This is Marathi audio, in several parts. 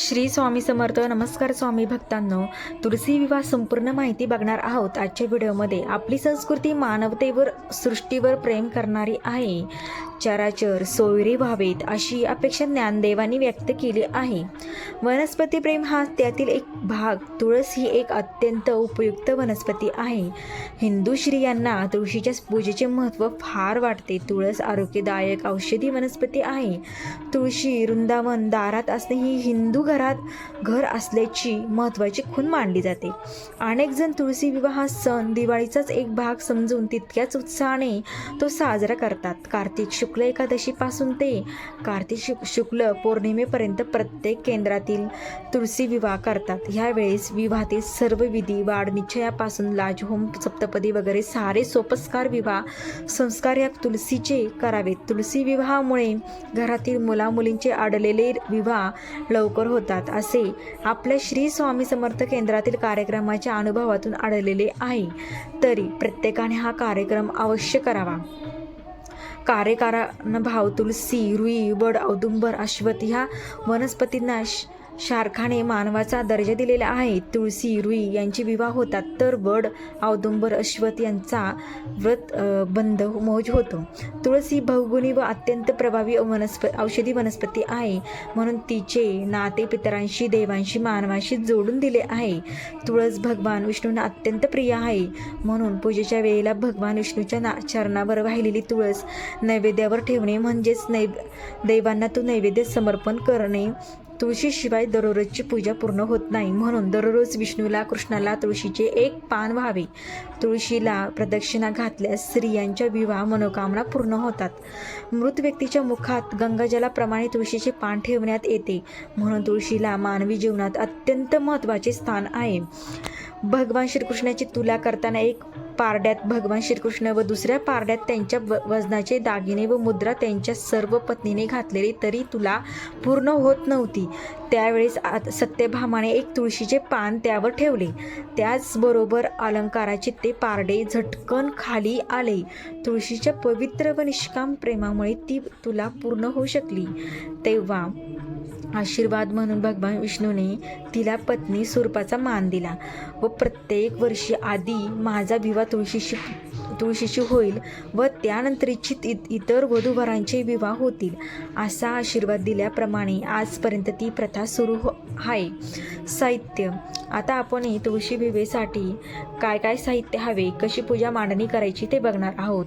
श्री स्वामी समर्थ. नमस्कार स्वामी भक्तांनो. तुलसी विवाह संपूर्ण माहिती बघणार आहोत. आजच्या व्हिडिओमध्ये आपली संस्कृती मानवतेवर सृष्टीवर प्रेम करणारी आहे. चराचर सोयरे व्हावेत अशी अपेक्षा ज्ञानदेवांनी व्यक्त केली आहे. वनस्पती प्रेम हा त्यातील एक भाग. तुळस ही एक अत्यंत उपयुक्त वनस्पती आहे. हिंदू स्त्रियांना तुळशीच्या पूजेचे महत्त्व फार वाटते. तुळस आरोग्यदायक औषधी वनस्पती आहे. तुळशी वृंदावन दारात असणे ही हिंदू घरात घर असल्याची महत्त्वाची खून मानली जाते. अनेक जण तुळशी विवाह हा सण दिवाळीचाच एक भाग समजून तितक्याच उत्साहाने तो साजरा करतात. कार्तिक शुक्ल एकादशीपासून ते कार्तिक शुक शुक्ल पौर्णिमेपर्यंत प्रत्येक केंद्रातील तुळशी विवाह करतात. ह्यावेळेस विवाहातील सर्व विधी वाढ निश्चयापासून लाजहोम सप्तपदी वगैरे सारे सोपस्कार विवाह संस्कार या तुळशीचे करावेत. तुळशी विवाहामुळे घरातील मुलामुलींचे अडलेले विवाह लवकर होतात असे आपल्या श्री स्वामी समर्थ केंद्रातील कार्यक्रमाच्या अनुभवातून आढळलेले आहे. तरी प्रत्येकाने हा कार्यक्रम अवश्य करावा. कार्यकारण भाव तुलसी रुई बड औदुंबर अश्वत ह्या वनस्पतींना शारखाने मानवाचा दर्जा दिलेला आहे. तुळसी रुई यांचे विवाह होतात. तर वड औदुंबर अश्वत यांचा व्रत बंध मौज होतो. तुळस ही बहुगुणी व अत्यंत प्रभावी वनस्प औषधी वनस्पती आहे. म्हणून तिचे नाते पितरांशी देवांशी मानवाशी जोडून दिले आहे. तुळस भगवान विष्णूंना अत्यंत प्रिय आहे. म्हणून पूजेच्या वेळेला भगवान विष्णूच्या ना चरणावर वाहिलेली तुळस नैवेद्यावर ठेवणे म्हणजेच नै देवांना तो नैवेद्य समर्पण करणे तुळशीशिवाय दररोजची पूजा पूर्ण होत नाही. म्हणून दररोज विष्णूला कृष्णाला तुळशीचे एक पान व्हावे. तुळशीला प्रदक्षिणा घातल्यास स्त्रियांच्या विवाह मनोकामना पूर्ण होतात. मृत व्यक्तीच्या मुखात गंगाजलाप्रमाणे तुळशीचे पान ठेवण्यात येते. म्हणून तुळशीला मानवी जीवनात अत्यंत महत्त्वाचे स्थान आहे. भगवान श्रीकृष्णाची तुला करताना एक पारड्यात भगवान श्रीकृष्ण व दुसऱ्या पारड्यात त्यांच्या व- वजनाचे दागिने व मुद्रा त्यांच्या सर्व पत्नीने घातलेली तरी तुला पूर्ण होत नव्हती. त्यावेळेस सत्यभामाने एक तुळशीचे पान त्यावर ठेवले. त्याचबरोबर अलंकाराचे ते पारडे झटकन खाली आले. तुळशीच्या पवित्र व निष्काम प्रेमामुळे ती तुला पूर्ण होऊ शकली. तेव्हा आशीर्वाद म्हणून भगवान विष्णूने तिला पत्नी स्वरूपाचा मान दिला. व प्रत्येक वर्षी आधी माझा विवाह तुळशीशी तुळशीशी होईल व त्यानंतर इच्छित इतर वधूवरांचे विवाह होतील असा आशीर्वाद दिल्याप्रमाणे आजपर्यंत ती प्रथा सुरू हो आहे. साहित्य. आता आपण तुळशी विवेसाठी काय काय साहित्य हवे कशी पूजा मांडणी करायची ते बघणार आहोत.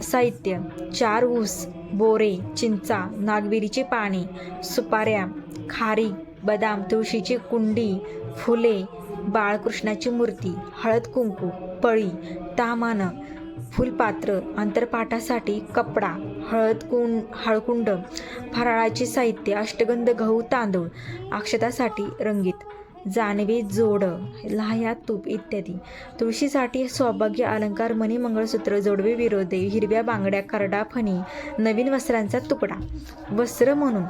साहित्य चार ऊस बोरे चिंचा नागविरीचे पाणी सुपाऱ्या खारी बदाम तुळशीची कुंडी फुले बाळकृष्णाची मूर्ती हळद कुंकू पळी तामानं फुलपात्र अंतरपाठासाठी कपडा हळद कुं हळकुंड फराळाचे साहित्य अष्टगंध गहू तांदूळ अक्षतासाठी रंगीत. जानवे जोड लाह्या तूप इत्यादी. तुळशीसाठी सौभाग्य अलंकार मणी मंगळसूत्र जोडवे विरोधे हिरव्या बांगड्या करडा फणी नवीन वस्त्रांचा तुकडा. वस्त्र म्हणून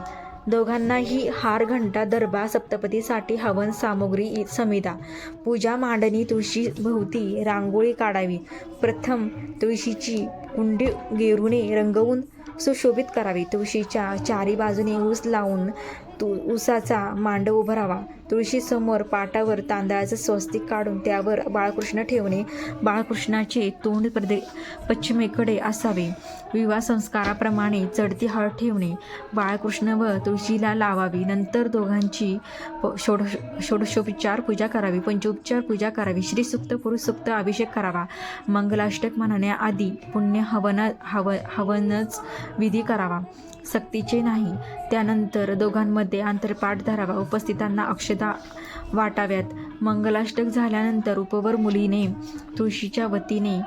दोघांनाही हार घंटा दरबा सप्तपतीसाठी हवन सामुग्री इ- समिदा पूजा मांडणी तुळशी भोवती रांगोळी काढावी. प्रथम तुळशीची कुंडी गेरुने रंगवून सुशोभित करावी. तुळशीच्या चारी बाजूने ऊस लावून तु ऊसाचा मांडव उभारावा. तुळशीसमोर पाटावर तांदळाचं स्वस्तिक काढून त्यावर बाळकृष्ण ठेवणे बाळकृष्णाचे तोंड प्रदे पश्चिमेकडे असावे. विवाह संस्काराप्रमाणे चढती हळ ठेवणे बाळकृष्ण व तुळशीला लावावी. नंतर दोघांची प- षोडशोपचार पूजा करावी. पंचोपचार पूजा करावी. श्रीसुक्त पुरुषसुक्त अभिषेक करावा. मंगलाष्टक म्हणण्याआधी पुण्य हवन हव हवनच विधी करावा. सक्तीचे नाही. त्यानंतर दोघांमध्ये आंतरपाठ धरावा. उपस्थितांना अक्षता वाटाव्यात. मंगलाष्टक झाल्यानंतर उपवर मुलीने तुळशीच्या वतीने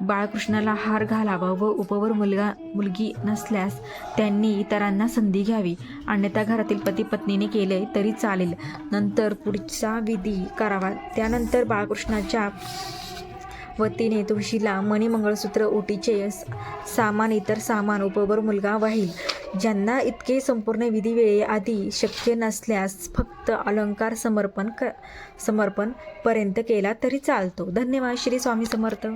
बाळकृष्णाला हार घालावा व उपवर मुलगा मुलगी नसल्यास त्यांनी इतरांना संधी घ्यावी. अन्यथा घरातील पती पत्नीने केले तरी चालेल. नंतर पुढचा विधी करावा. त्यानंतर बाळकृष्णाच्या वतीने तुळशीला मणिमंगळसूत्र ओटीचे सामान इतर सामान उपवर मुलगा वाहील. ज्यांना इतके संपूर्ण विधी वेळेआधी शक्य नसल्यास फक्त फक्त अलंकार समर्पण क समर्पण पर्यंत केला तरी चालतो. धन्यवाद श्री स्वामी समर्थ.